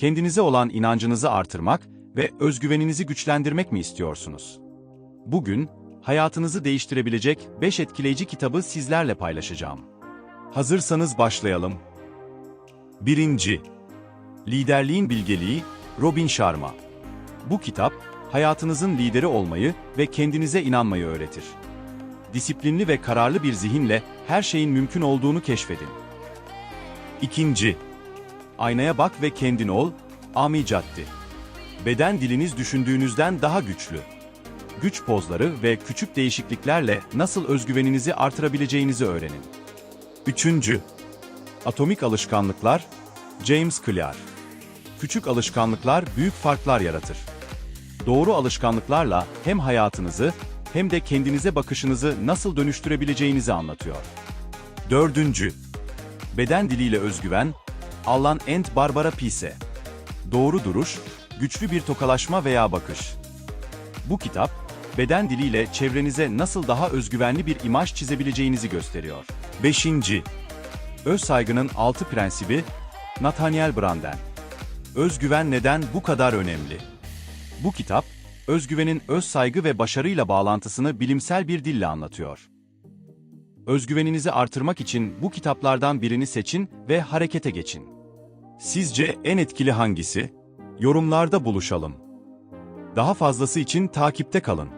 Kendinize olan inancınızı artırmak ve özgüveninizi güçlendirmek mi istiyorsunuz? Bugün, hayatınızı değiştirebilecek 5 etkileyici kitabı sizlerle paylaşacağım. Hazırsanız başlayalım. 1. Liderliğin Bilgeliği, Robin Sharma. Bu kitap, hayatınızın lideri olmayı ve kendinize inanmayı öğretir. Disiplinli ve kararlı bir zihinle her şeyin mümkün olduğunu keşfedin. 2. Aynaya bak ve kendin ol, Ami Caddi. Beden diliniz düşündüğünüzden daha güçlü. Güç pozları ve küçük değişikliklerle nasıl özgüveninizi artırabileceğinizi öğrenin. 3. Atomik Alışkanlıklar, James Clear. Küçük alışkanlıklar büyük farklar yaratır. Doğru alışkanlıklarla hem hayatınızı hem de kendinize bakışınızı nasıl dönüştürebileceğinizi anlatıyor. 4. Beden diliyle özgüven, Allan and Barbara Pease. Doğru duruş, güçlü bir tokalaşma veya bakış. Bu kitap, beden diliyle çevrenize nasıl daha özgüvenli bir imaj çizebileceğinizi gösteriyor. 5. Öz saygının altı prensibi, Nathaniel Branden. Özgüven neden bu kadar önemli? Bu kitap, özgüvenin öz saygı ve başarıyla bağlantısını bilimsel bir dille anlatıyor. Özgüveninizi artırmak için bu kitaplardan birini seçin ve harekete geçin. Sizce en etkili hangisi? Yorumlarda buluşalım. Daha fazlası için takipte kalın.